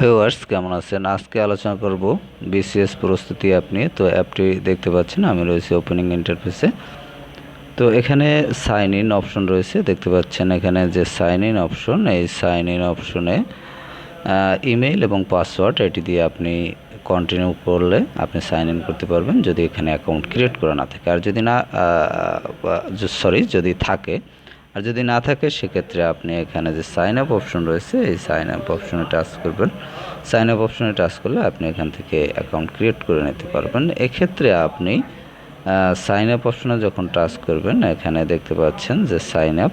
Viewers, কেমন আছেন? আজকে আলোচনা করব বিসিএস প্রস্তুতি অ্যাপ নিয়ে। তো অ্যাপটি দেখতে পাচ্ছেন, আমি রয়েছি ওপেনিং ইন্টারফেসে তো এখানে সাইন ইন অপশন রয়েছে, দেখতে পাচ্ছেন এখানে যে সাইন ইন অপশন এই সাইন ইন অপশনে ইমেইল এবং পাসওয়ার্ড এটি দিয়ে আপনি কন্টিনিউ করলে আপনি সাইন ইন করতে পারবেন, যদি এখানে অ্যাকাউন্ট ক্রিয়েট করা না থাকে। আর যদি না সরি যদি থাকে আর যদি না থাকে, সেক্ষেত্রে আপনি এখানে যে সাইন আপ অপশন রয়েছে, এই সাইন আপ অপশনে টাচ করবেন। সাইন আপ অপশনে টাচ করলে আপনি এখান থেকে অ্যাকাউন্ট ক্রিয়েট করে নিতে পারবেন। এক্ষেত্রে আপনি সাইন আপ অপশনে যখন টাচ করবেন, এখানে দেখতে পাচ্ছেন যে সাইন আপ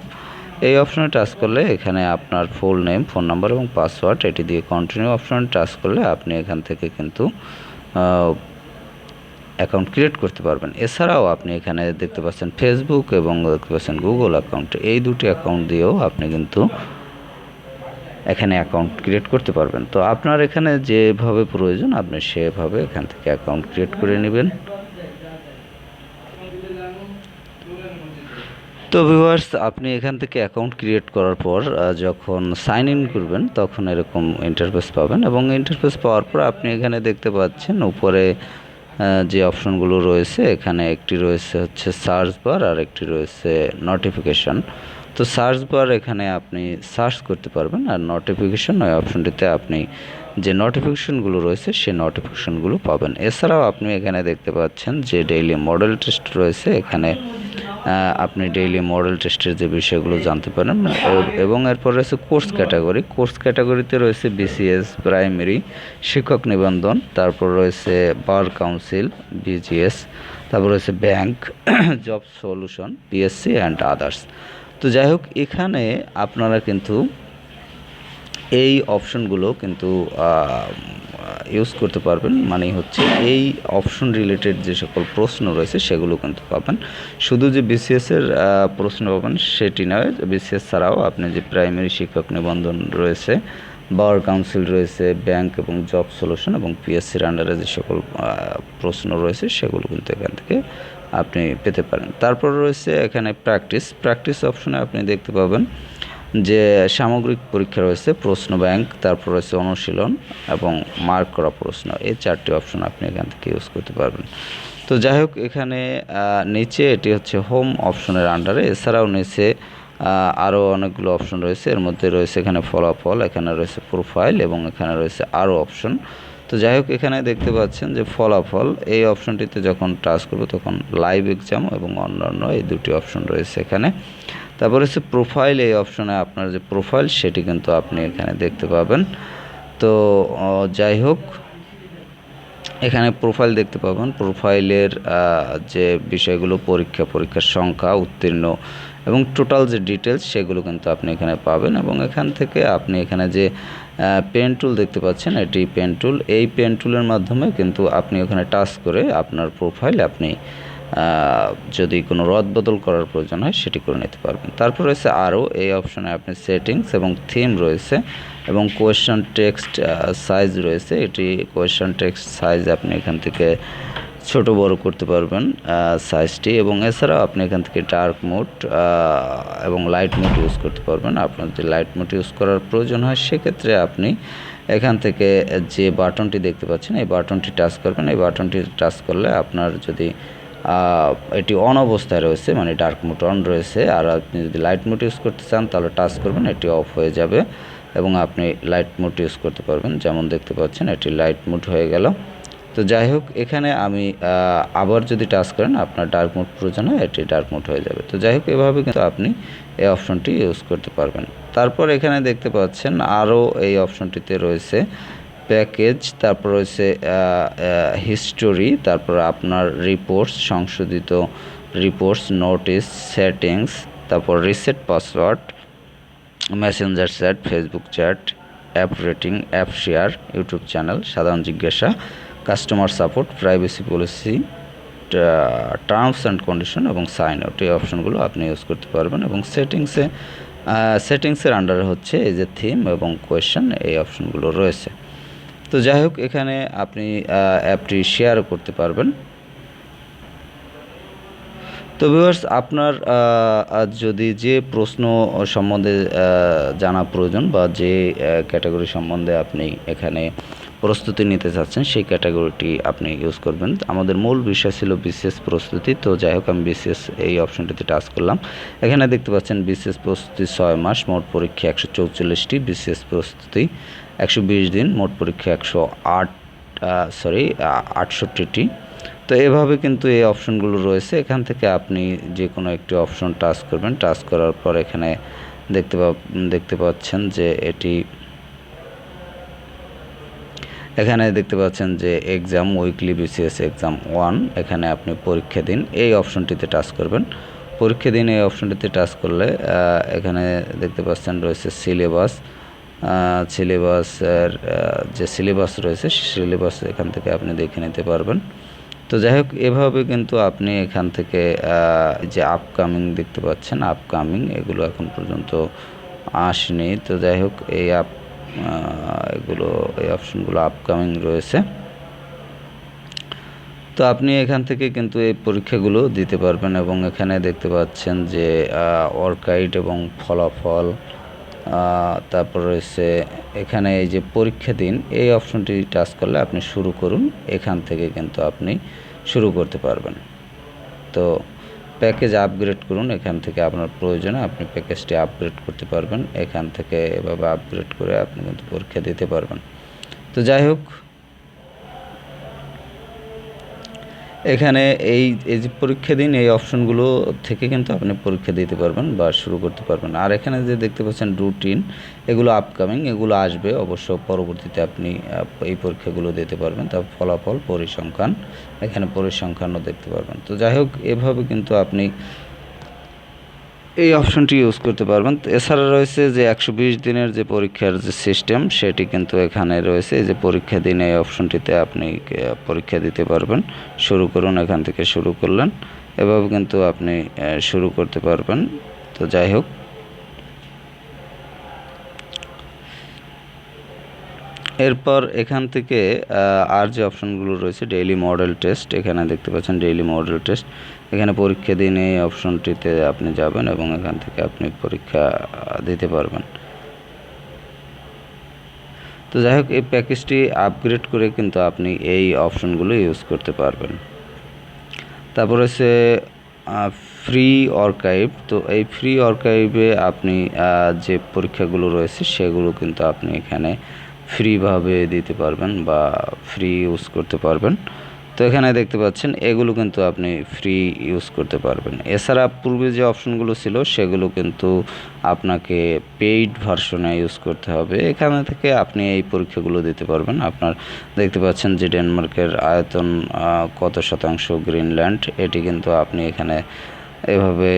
এই অপশনে টাচ করলে এখানে আপনার ফুল নেম ফোন নাম্বার এবং পাসওয়ার্ড এটি দিয়ে কন্টিনিউ অপশনে টাচ করলে আপনি এখান থেকে কিন্তু অ্যাকাউন্ট ক্রিয়েট করতে পারবেন। এছাড়াও আপনি এখানে দেখতে পাচ্ছেন ফেসবুক এবং দেখতে পাচ্ছেন গুগল অ্যাকাউন্ট এই দুটি অ্যাকাউন্ট দিয়েও আপনি কিন্তু এখানে অ্যাকাউন্ট ক্রিয়েট করতে পারবেন। তো আপনার এখানে যেভাবে প্রয়োজন আপনি সেভাবে এখান থেকে অ্যাকাউন্ট ক্রিয়েট করে নেবেন। তো ভিউয়ার্স আপনি এখান থেকে অ্যাকাউন্ট ক্রিয়েট করার পর যখন সাইন ইন করবেন, তখন এরকম ইন্টারফেস পাবেন এবং ইন্টারফেস পাওয়ার পর আপনি এখানে দেখতে পাচ্ছেন উপরে যে অপশনগুলো রয়েছে, এখানে একটি রয়েছে হচ্ছে সার্চ বার আর একটি রয়েছে নোটিফিকেশান তো সার্চ বার এখানে আপনি সার্চ করতে পারবেন, আর নোটিফিকেশান ওই অপশনটিতে আপনি যে নোটিফিকেশানগুলো রয়েছে, সেই নোটিফিকেশানগুলো পাবেন। এছাড়াও আপনি এখানে দেখতে পাচ্ছেন যে ডেইলি মডেল টেস্ট রয়েছে, এখানে আপনি ডেইলি মডেল টেস্টের যে বিষয়গুলো জানতে পারেন এবং এরপর রয়েছে কোর্স ক্যাটাগরি কোর্স ক্যাটাগরিতে রয়েছে বিসিএস প্রাইমারি শিক্ষক নিবন্ধন, তারপর রয়েছে বার কাউন্সিল বিজিএস তারপর রয়েছে bank job solution PSC and others তো যাই হোক, এখানে আপনারা কিন্তু এই অপশনগুলো কিন্তু ইউজ করতে পারবেন মানে হচ্ছে এই অপশন রিলেটেড যে সকল প্রশ্ন রয়েছে সেগুলো কিন্তু পাবেন। শুধু যে বিসিএসের প্রশ্ন পাবেন সেটি নয় বিসিএস ছাড়াও আপনি যে প্রাইমারি শিক্ষক নিবন্ধন রয়েছে বার কাউন্সিল রয়েছে ব্যাংক এবং জব সলিউশন এবং পিএসসির আন্ডারে যে সকল প্রশ্ন রয়েছে সেগুলো কিন্তু এখান থেকে আপনি পেতে পারেন। তারপর রয়েছে এখানে প্র্যাকটিস প্র্যাকটিস অপশনে আপনি দেখতে পাবেন যে সামগ্রিক পরীক্ষা রয়েছে, প্রশ্ন ব্যাংক, তারপর রয়েছে অনুশীলন এবং মার্ক করা প্রশ্ন। এই চারটি অপশন আপনি এখান থেকে ইউজ করতে পারবেন। তো যাই হোক, এখানে নিচে এটি হচ্ছে হোম অপশনের আন্ডারে এছাড়াও নিচে আরও অনেকগুলো অপশন রয়েছে। এর মধ্যে রয়েছে এখানে ফলাফল, এখানে রয়েছে প্রোফাইল এবং এখানে রয়েছে আরও অপশন। তো যাই হোক, এখানে দেখতে পাচ্ছেন যে ফলাফল, এই অপশনটিতে যখন টাচ করব তখন লাইভ এক্সাম এবং অন্যান্য এই দুটি অপশন রয়েছে এখানে। তারপর হচ্ছে প্রোফাইল এই অপশনে আপনার যে প্রোফাইল সেটি কিন্তু আপনি এখানে দেখতে পাবেন। তো যাই হোক, এখানে প্রোফাইল দেখতে পাবেন। প্রোফাইলের যে বিষয়গুলো পরীক্ষা, পরীক্ষার সংখ্যা, উত্তীর্ণ এবং টোটাল যে ডিটেলস সেগুলো কিন্তু আপনি এখানে পাবেন এবং এখান থেকে আপনি এখানে যে পেন টুল দেখতে পাচ্ছেন, এটি পেন টুল এই পেন টুলের মাধ্যমে কিন্তু আপনি ওখানে টাচ করে আপনার প্রোফাইল আপনি যদি কোনো রদ বদল করার প্রয়োজন হয়, সেটি করে নিতে পারবেন। তারপর রয়েছে আরও, এই অপশনে আপনি সেটিংস এবং থিম রয়েছে এবং কোয়েশ্চন টেক্সট সাইজ রয়েছে। এটি কোয়েশ্চন টেক্সট সাইজ আপনি এখান থেকে ছোট বড় করতে পারবেন সাইজটি এবং এছাড়াও আপনি এখান থেকে ডার্ক মোড এবং লাইট মোড ইউজ করতে পারবেন। আপনার যদি লাইট মোড ইউজ করার প্রয়োজন হয়, সেক্ষেত্রে আপনি এখান থেকে যে বাটনটি দেখতে পাচ্ছেন, এই বাটনটি টাচ করবেন। এই বাটনটি টাচ করলে আপনার যদি এটি অন অবস্থায় রয়েছে মানে ডার্ক মোড অন রয়েছে, আর আপনি যদি লাইট মোড ইউজ করতে চান, তাহলে টাচ করবেন, এটি অফ হয়ে যাবে, এবং আপনি লাইট মোড ইউজ করতে পারবেন, যেমন দেখতে পাচ্ছেন, এটি লাইট মোড হয়ে গেল। তো যাই হোক, এখানে আমি আবার যদি টাচ করেন, আপনার ডার্ক মোড প্রয়োজন হয় এটি ডার্ক মোড হয়ে যাবে। তো যাই হোক, এভাবে কিন্তু আপনি এই অপশনটি ইউজ করতে পারবেন। তারপর এখানে দেখতে পাচ্ছেন, আরও এই অপশনটিতে রয়েছে প্যাকেজ তারপর রয়েছে হিস্টোরি তারপর আপনার রিপোর্টস সংশোধিত রিপোর্টস নোটিস সেটিংস তারপর reset password messenger chat Facebook chat app rating app share YouTube channel সাধারণ জিজ্ঞাসা customer support privacy policy terms and condition এবং সাইন আউট এই অপশনগুলো আপনি ইউজ করতে পারবেন এবং সেটিংসে সেটিংসের আন্ডারে হচ্ছে এই যে থিম এবং কোয়েশ্চেন এই অপশনগুলো রয়েছে। তো যাই হোক, এখানে আপনি অ্যাপটি শেয়ার করতে পারবেন। তো ভিউয়ার্স আপনার যদি যে প্রশ্ন সম্বন্ধে জানা প্রয়োজন বা যে ক্যাটাগরি সম্বন্ধে আপনি এখানে প্রস্তুতি নিতে চাচ্ছেন, সেই ক্যাটাগরিটি আপনি ইউজ করবেন। আমাদের মূল বিষয় ছিল বিসিএস প্রস্তুতি, তো যাই হোক, আমি বিসিএস এই অপশনটিতে টাচ করলাম। এখানে দেখতে পাচ্ছেন বিসিএস প্রস্তুতি ছয় মাস, মোট পরীক্ষা একশো চৌচল্লিশটি বিসিএস প্রস্তুতি, একশো বিশ দিন, মোট পরীক্ষা একশো আট সরি আটষট্টিটি। তো এভাবে কিন্তু এই অপশনগুলো রয়েছে। এখান থেকে আপনি যে কোনো একটি অপশন টাচ করবেন। টাচ করার পর এখানে দেখতে দেখতে পাচ্ছেন যে এটি এখানে দেখতে পাচ্ছেন যে exam weekly BCS exam one এখানে আপনি পরীক্ষা দিন। এই অপশনটিতে টাচ করবেন। পরীক্ষা দিন, এই অপশনটিতে টাচ করলে এখানে দেখতে পাচ্ছেন রয়েছে সিলেবাস সিলেবাসের যে সিলেবাস রয়েছে সিলেবাস এখান থেকে আপনি দেখে নিতে পারবেন। তো যাই হোক, এভাবে কিন্তু আপনি এখান থেকে যে আপকামিং দেখতে পাচ্ছেন আপকামিং এগুলো এখন পর্যন্ত আসেনি। তো যাই হোক, এই আপ এগুলো, এই অপশনগুলো আপকামিং রয়েছে। তো আপনি এখান থেকে কিন্তু এই পরীক্ষাগুলো দিতে পারবেন এবং এখানে দেখতে পাচ্ছেন যে অর্কাইড এবং ফলাফল তারপর রয়েছে এখানে এই যে পরীক্ষা দিন, এই অপশনটি টাচ করলে আপনি শুরু করুন, এখান থেকে কিন্তু আপনি শুরু করতে পারবেন। তো প্যাকেজ আপগ্রেড করুন, এখান থেকে আপনার প্রয়োজনে আপনি প্যাকেজটি আপগ্রেড করতে পারবেন। এখান থেকে এভাবে আপগ্রেড করে আপনি কিন্তু পরীক্ষা দিতে পারবেন। তো যাই হোক এখানে এই এই যে পরীক্ষা দিন, এই অপশনগুলো থেকে কিন্তু আপনি পরীক্ষা দিতে পারবেন বা শুরু করতে পারবেন। আর এখানে যে দেখতে পাচ্ছেন রুটিন এগুলো আপকামিং এগুলো আসবে। অবশ্য পরবর্তীতে আপনি এই পরীক্ষাগুলো দিতে পারবেন। তার ফলাফল, পরিসংখ্যান, এখানে পরিসংখ্যানও দেখতে পারবেন। তো যাই হোক, এভাবে কিন্তু আপনি এই অপশনটি ইউজ করতে পারবেন। এছাড়া রয়েছে যে একশো বিশ দিনের যে পরীক্ষার যে সিস্টেম সেটি কিন্তু এখানে রয়েছে। যে পরীক্ষা দিন এই অপশনটিতে আপনি পরীক্ষা দিতে পারবেন। শুরু করুন, এখান থেকে শুরু করলেন। এভাবে কিন্তু আপনি শুরু করতে পারবেন। তো যাই হোক। এরপর এখান থেকে আর যে অপশনগুলো রয়েছে ডেইলি মডেল টেস্ট এখানে দেখতে পাচ্ছেন ডেইলি মডেল টেস্ট এখানে পরীক্ষা দিন এই অপশনটিতে আপনি যাবেন এবং এখান থেকে আপনি পরীক্ষা দিতে পারবেন। তো যাই হোক, এই প্যাকেজটি আপগ্রেড করে কিন্তু আপনি এই অপশনগুলো ইউজ করতে পারবেন। তারপর হচ্ছে ফ্রি অর্কাইভ তো এই ফ্রি অর্কাইভে আপনি যে পরীক্ষাগুলো রয়েছে সেগুলো কিন্তু আপনি এখানে ফ্রিভাবে দিতে পারবেন বা ফ্রি ইউজ করতে পারবেন। তো এখানে দেখতে পাচ্ছেন, এগুলো কিন্তু আপনি ফ্রি ইউজ করতে পারবেন। এছাড়া পূর্বে যে অপশনগুলো ছিল, সেগুলো কিন্তু আপনাকে পেইড ভার্সনে ইউজ করতে হবে। এখানে থেকে আপনি এই পরীক্ষাগুলো দিতে পারবেন। আপনার দেখতে পাচ্ছেন যে ডেনমার্কের আয়তন কত শতাংশ গ্রিনল্যান্ড, এটি কিন্তু আপনি এখানে এভাবে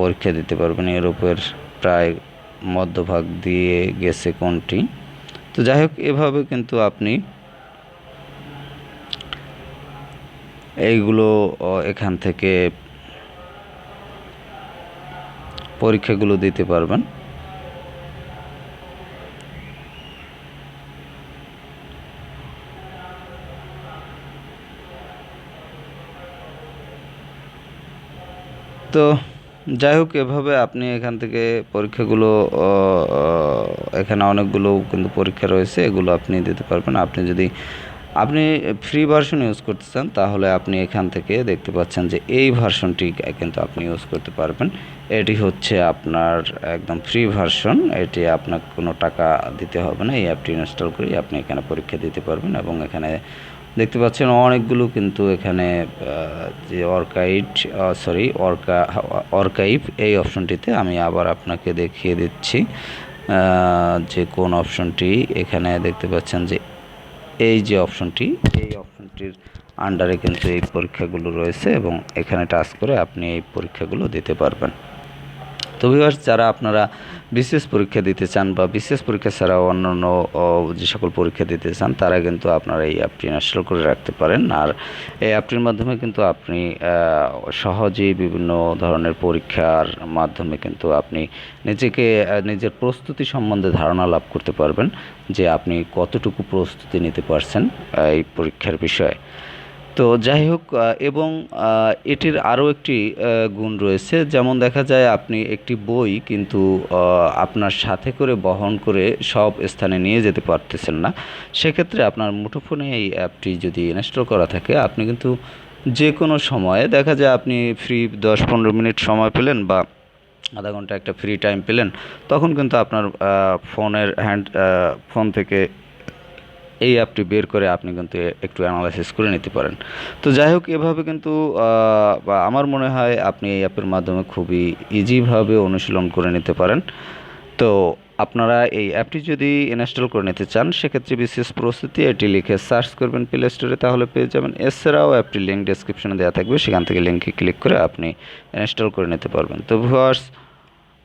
পরীক্ষা দিতে পারবেন। ইউরোপের প্রায় মধ্যভাগ দিয়ে গেছে কোনটি। তো যাই হোক, এভাবে কিন্তু আপনি এইগুলো এখান থেকে পরীক্ষাগুলো দিতে পারবেন। তো যাই হোক, এভাবে আপনি এখান থেকে পরীক্ষাগুলো এখানে অনেকগুলো কিন্তু পরীক্ষা রয়েছে, এগুলো আপনি দিতে পারবেন। আপনি যদি আপনি ফ্রি ভার্সন ইউজ করতে চান, তাহলে আপনি এখান থেকে দেখতে পাচ্ছেন যে এই ভার্সনটি কিন্তু আপনি ইউজ করতে পারবেন। এটি হচ্ছে আপনার একদম ফ্রি ভার্সন এটি আপনাকে কোনো টাকা দিতে হবে না। এই অ্যাপটি ইনস্টল করে আপনি এখানে পরীক্ষা দিতে পারবেন এবং এখানে দেখতে পাচ্ছেন অনেকগুলো কিন্তু এখানে যে অর্কাইড সরি অর্কা অর্কাইভ এই অপশনটিতে আমি আবার আপনাকে দেখিয়ে দিচ্ছি। যে কোন অপশনটি এখানে দেখতে পাচ্ছেন যে এই যে অপশনটি, এই অপশনটির আন্ডারে কিন্তু এই পরীক্ষাগুলো রয়েছে এবং এখানে টাচ করে আপনি এই পরীক্ষাগুলো দিতে পারবেন। তো ভিউয়ার্স যারা আপনারা বিশেষ পরীক্ষা দিতে চান বা বিশেষ পরীক্ষা ছাড়াও অন্যান্য যে সকল পরীক্ষা দিতে চান, তারা কিন্তু আপনারা এই অ্যাপটি ইনস্টল করে রাখতে পারেন। আর এই অ্যাপটির মাধ্যমে কিন্তু আপনি সহজেই বিভিন্ন ধরনের পরীক্ষার মাধ্যমে কিন্তু আপনি নিজেকে নিজের প্রস্তুতি সম্বন্ধে ধারণা লাভ করতে পারবেন যে আপনি কতটুকু প্রস্তুতি নিতে পারছেন এই পরীক্ষার বিষয়ে। তো যাই হোক এবং এটির আরও একটি গুণ রয়েছে। যেমন দেখা যায়, আপনি একটি বই কিন্তু আপনার সাথে করে বহন করে সব স্থানে নিয়ে যেতে পারতেছেন না। সেক্ষেত্রে আপনার মুঠোফোনে এই অ্যাপটি যদি ইনস্টল করা থাকে, আপনি কিন্তু যে কোনো সময়ে, দেখা যায় আপনি ফ্রি দশ পনেরো মিনিট সময় পেলেন বা আধা ঘণ্টা একটা ফ্রি টাইম পেলেন, তখন কিন্তু আপনার ফোনের হ্যান্ড ফোন থেকে এই অ্যাপটি বের করে আপনি কিন্তু একটু অ্যানালাইসিস করে নিতে পারেন। তো যাই হোক এভাবে কিন্তু বা আমার মনে হয় আপনি এই অ্যাপের মাধ্যমে খুবই ইজিভাবে অনুশীলন করে নিতে পারেন। তো আপনারা এই অ্যাপটি যদি ইনস্টল করে নিতে চান, সেক্ষেত্রে বিশেষ প্রস্তুতি, এটি লিখে সার্চ করবেন প্লে স্টোরে তাহলে পেয়ে যাবেন। এছাড়াও অ্যাপটির লিঙ্ক ডেসক্রিপশনে দেওয়া থাকবে, সেখান থেকে লিঙ্কে ক্লিক করে আপনি ইনস্টল করে নিতে পারবেন। তো ভিউয়ার্স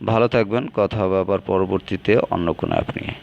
ভালো থাকবেন, কথা হবে আবার পরবর্তীতে অন্য কোনো অ্যাপ নিয়ে।